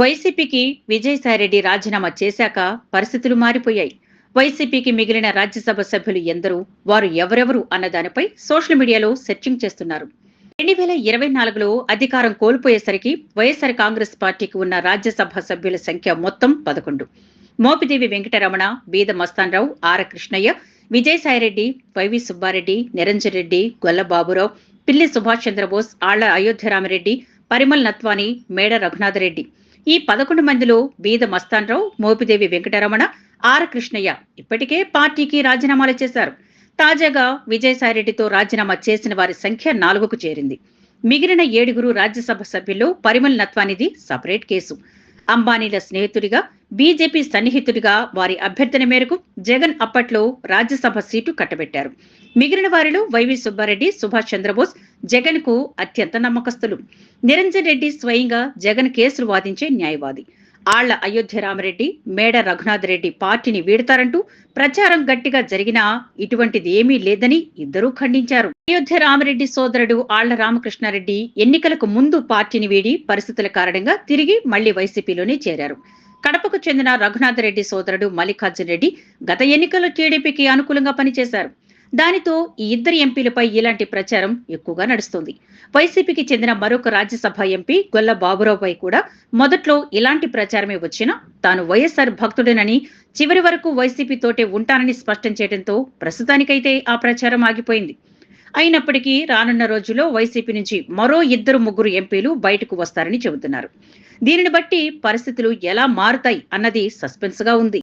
వైసీపీకి విజయసాయిరెడ్డి రాజీనామా చేశాక పరిస్థితులు మారిపోయాయి. వైసీపీకి మిగిలిన రాజ్యసభ సభ్యులు ఎందరూ వారు ఎవరెవరు అన్న దానిపై సోషల్ మీడియాలో సెర్చింగ్ చేస్తున్నారు. రెండు వేల ఇరవై నాలుగులో అధికారం కోల్పోయేసరికి వైఎస్ఆర్ కాంగ్రెస్ పార్టీకి ఉన్న రాజ్యసభ సభ్యుల సంఖ్య మొత్తం పదకొండు. మోపిదేవి వెంకటరమణ బీద మస్తాన్రావు ఆర్ కృష్ణయ్య విజయసాయిరెడ్డి వైవి సుబ్బారెడ్డి నిరంజన్ రెడ్డి గొల్లబాబురావు పిల్లి సుభాష్ చంద్రబోస్ ఆళ్ళ అయోధ్యరామరెడ్డి పరిమల్ నత్వాని మేడ రఘునాథరెడ్డి. ఈ పదకొండు మందిలో బీద మస్తాన్రావు మోపిదేవి వెంకటరమణ ఆర్ కృష్ణయ్య ఇప్పటికే పార్టీకి రాజీనామాలు చేశారు. తాజాగా విజయసాయిరెడ్డితో రాజీనామా చేసిన వారి సంఖ్య నాలుగుకు చేరింది. మిగిలిన ఏడుగురు రాజ్యసభ సభ్యుల్లో పరిమల్ నత్వానిది సపరేట్ కేసు. అంబానీల స్నేహితుడిగా బీజేపీ సన్నిహితుడిగా వారి అభ్యర్థన మేరకు జగన్ అప్పట్లో రాజ్యసభ సీటు కట్టబెట్టారు. మిగిలిన వారిలో వైవి సుబ్బారెడ్డి సుభాష్ చంద్రబోస్ జగన్కు అత్యంత నమ్మకస్తులు. నిరంజన్ రెడ్డి స్వయంగా జగన్ కేసులు వాదించే న్యాయవాది. ఆళ్ళ అయోధ్య రామరెడ్డి మేడ రఘునాథ్ రెడ్డి పార్టీని వీడతారంటూ ప్రచారం గట్టిగా జరిగినా ఇటువంటిది ఏమీ లేదని ఇద్దరూ ఖండించారు. అయోధ్య రామరెడ్డి సోదరుడు ఆళ్ళ రామకృష్ణారెడ్డి ఎన్నికలకు ముందు పార్టీని వీడి పరిస్థితుల కారణంగా తిరిగి మళ్ళీ వైసీపీలోనే చేరారు. కడపకు చెందిన రఘునాథ్ రెడ్డి సోదరుడు మల్లికార్జున్ రెడ్డి గత ఎన్నికల్లో టీడీపీకి అనుకూలంగా పనిచేశారు. దానితో ఈ ఇద్దరు ఎంపీలపై ఇలాంటి ప్రచారం ఎక్కువగా నడుస్తోంది. వైసీపీకి చెందిన మరొక రాజ్యసభ ఎంపీ గొల్ల బాబురావుపై కూడా మొదట్లో ఇలాంటి ప్రచారమే వచ్చినా తాను వైఎస్ఆర్ భక్తుడేనని చివరి వరకు వైసీపీతోటే ఉంటానని స్పష్టం చేయడంతో ప్రస్తుతానికైతే ఆ ప్రచారం ఆగిపోయింది. అయినప్పటికీ రానున్న రోజుల్లో వైసీపీ నుంచి మరో ఇద్దరు ముగ్గురు ఎంపీలు బయటకు వస్తారని చెబుతున్నారు. దీనిని బట్టి పరిస్థితులు ఎలా మారుతాయి అన్నది సస్పెన్స్గా ఉంది.